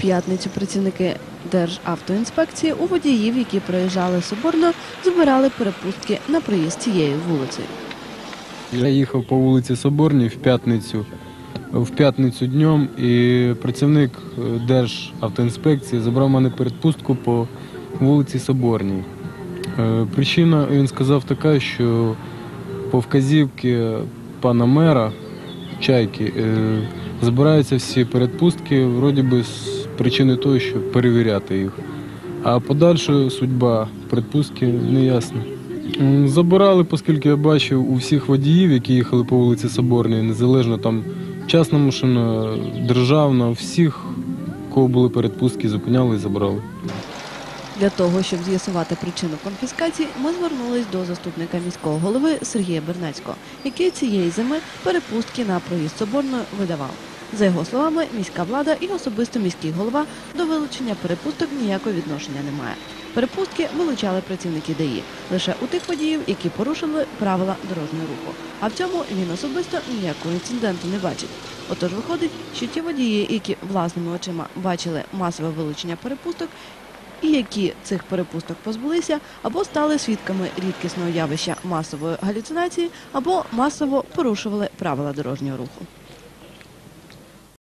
п'ятницю працівники Державтоінспекції у водіїв, які проїжджали Соборно, збирали перепустки на проїзд цією вулицею. Я їхав по вулиці Соборній в п'ятницю, в п'ятницю днем, і працівник е, Державтоінспекції забрав мене передпустку по вулиці Соборній. Е, Причина, він сказав, така, що по вказівці пана мера Чайки е, збираються всі передпустки, вроді би з причини того, щоб перевіряти їх. А подальша судьба передпустки не ясна. Забирали, оскільки я бачив у всіх водіїв, які їхали по вулиці Соборній, незалежно там частна машина, державна, всіх, кого були передпустки, зупиняли і забрали. Для того, щоб з'ясувати причину конфіскації, ми звернулись до заступника міського голови Сергія Бернацького, який цієї зими перепустки на проїзд Соборною видавав. За його словами, міська влада і особисто міський голова до вилучення перепусток ніякого відношення не має. Перепустки вилучали працівники ДАІ лише у тих водіїв, які порушили правила дорожнього руху. А в цьому він особисто ніякого інциденту не бачить. Отож виходить, що ті водії, які власними очима бачили масове вилучення перепусток, і які цих перепусток позбулися, або стали свідками рідкісного явища масової галюцинації, або масово порушували правила дорожнього руху.